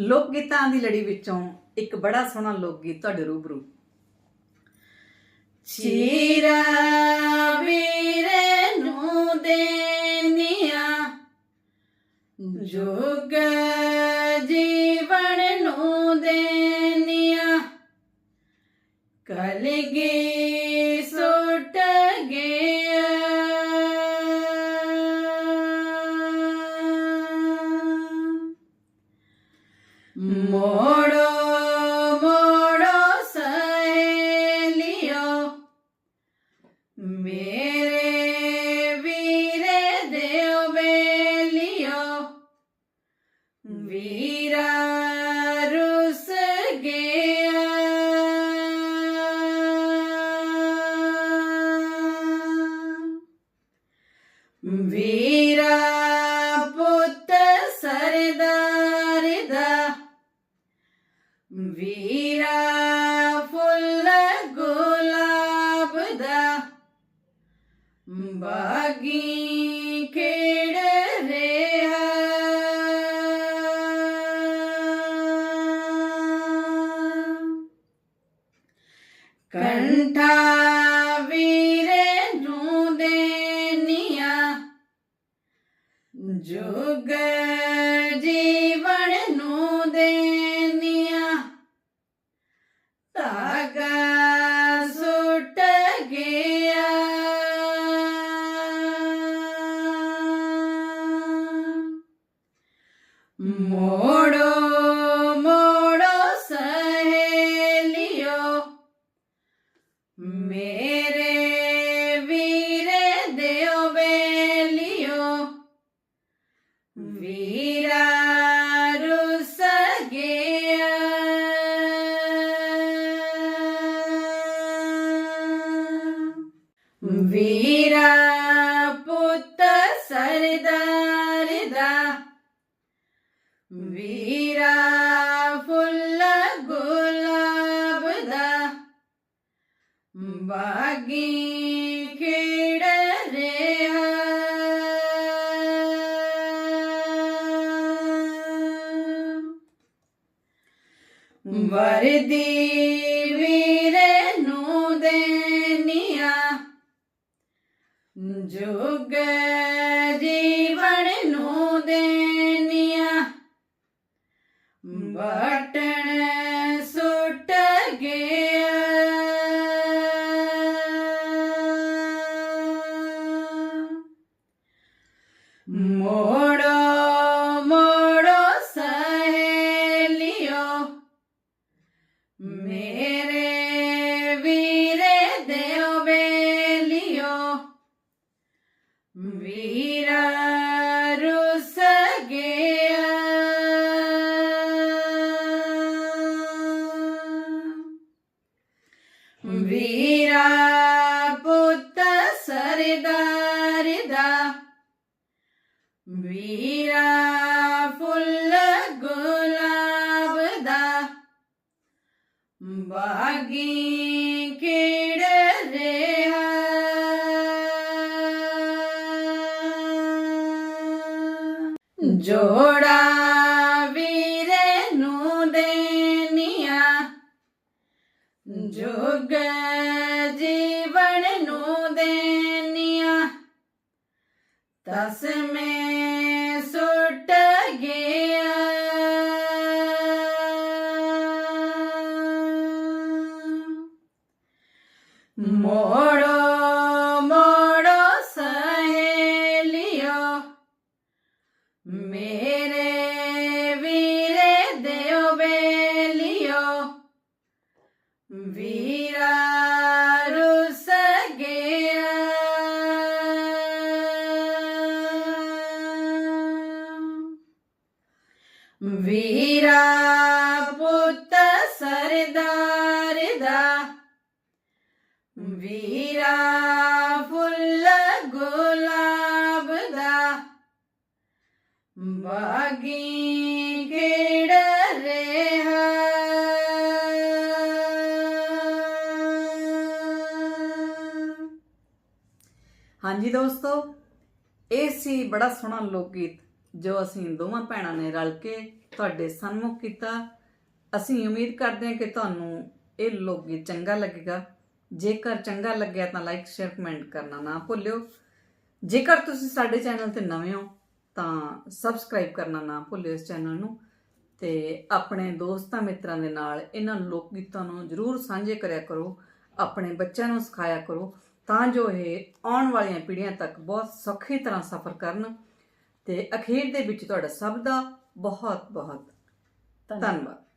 ਲੋਕ ਗੀਤਾਂ ਦੀ ਲੜੀ ਵਿੱਚੋਂ ਇੱਕ ਬੜਾ ਸੋਹਣਾ ਲੋਕ ਗੀਤ ਤੁਹਾਡੇ ਰੂਬਰੂ। ਚੀਰਾ ਵੀਰੇ ਨੂੰ ਦੇਨੀਆ, ਜੋਗ ਜੀਵਨ ਨੂੰ ਦੇਨੀਆ, ਕਲਗੀ ਮੋੜੋ ਮੋੜੋ ਸਹੇਲਿਓ ਮੇਰੇ ਵੀਰੇ ਦਿਓ ਬੇਲਿਓ ਵੀਰਾ ਰੁਸ ਗਿਆ ਵੀਰਾ ਵੀਰਾ ਫੁੱਲ ਗੁਲਾਬ ਦਾ। ਬਾਗੀ ਖੇੜ ਰਿਹਾ। ਕੰਠਾ ਵੀਰੇ ਨੂੰ ਦੇਨੀਆ। ਜੁਗ ਧਾਗਾ ਸੁੱਟ ਗਿਆ ਵੀਰਾ ਪੁੱਤ ਸਰਦਾਰ ਦਾ ਵੀਰਾ ਫੁੱਲ ਗੁਲਾਬ ਦਾ ਬਾਗੀ ਜੁਗ ਜੀਵਨ ਨੂੰ ਦੇਨੀਆ ਬਟਣ ਸੁੱਟ ਗਿਆ। ਮੋੜੋ ਵੀਰਾ ਰੁਸ ਗਿਆ। ਵੀਰਾ ਪੁੱਤ ਸਰਦਾਰ ਦਾ। ਵੀਰਾ ਫੁੱਲ ਗੁਲਾਬ ਦਾ। ਬਾਗੀ ਜੋੜਾ ਵੀਰੇ ਨੂੰ ਦੇਨੀਆ। ਜੁਗ ਜੀਵਨ ਨੂੰ ਦੇਨੀਆ। ਤਸਮੇ ਸੁੱਟ ਗਿਆ। ਮੋੜੋ ਵੀਰਾ ਰੁਸ ਗਿਆ। ਵੀਰਾ ਪੁੱਤ ਸਰਦਾਰ ਦਾ। ਵੀਰਾ ਫੁੱਲ ਗੁਲਾਬ ਦਾ। ਬਾਗੀ ਹਾਂਜੀ ਦੋਸਤੋ, ਇਹ ਸੀ ਬੜਾ ਸੋਹਣਾ ਲੋਕ ਗੀਤ ਜੋ ਅਸੀਂ ਦੋਵਾਂ ਭੈਣਾਂ ਨੇ ਰਲ ਕੇ ਤੁਹਾਡੇ ਸਨਮੁਖ ਕੀਤਾ। ਅਸੀਂ ਉਮੀਦ ਕਰਦੇ ਹਾਂ ਕਿ ਤੁਹਾਨੂੰ ਇਹ ਲੋਕ ਗੀਤ ਚੰਗਾ ਲੱਗੇਗਾ। ਜੇਕਰ ਚੰਗਾ ਲੱਗਿਆ ਤਾਂ ਲਾਈਕ ਸ਼ੇਅਰ ਕਮੈਂਟ ਕਰਨਾ ਨਾ ਭੁੱਲਿਓ। ਜੇਕਰ ਤੁਸੀਂ ਸਾਡੇ ਚੈਨਲ ਤੇ ਨਵੇਂ ਹੋ ਤਾਂ ਸਬਸਕ੍ਰਾਈਬ ਕਰਨਾ ਨਾ ਭੁੱਲਿਓ ਇਸ ਚੈਨਲ ਨੂੰ ਤੇ ਆਪਣੇ ਦੋਸਤਾਂ ਮਿੱਤਰਾਂ ਦੇ ਨਾਲ ਇਹਨਾਂ ਲੋਕ ਗੀਤਾਂ ਨੂੰ ਜਰੂਰ ਸਾਂਝੇ ਕਰਿਆ ਕਰੋ। ਆਪਣੇ ਬੱਚਿਆਂ ਨੂੰ ਸਿਖਾਇਆ ਕਰੋ। ਤਾਂ ਜੋ ਇਹ ਆਉਣ ਵਾਲੀਆਂ ਪੀੜ੍ਹੀਆਂ ਤੱਕ ਬਹੁਤ ਸੌਖੀ ਤਰ੍ਹਾਂ ਸਫ਼ਰ ਕਰਨ ਤੇ ਅਖੀਰ ਦੇ ਵਿੱਚ ਤੁਹਾਡਾ ਸਭ ਦਾ ਬਹੁਤ ਬਹੁਤ ਧੰਨਵਾਦ।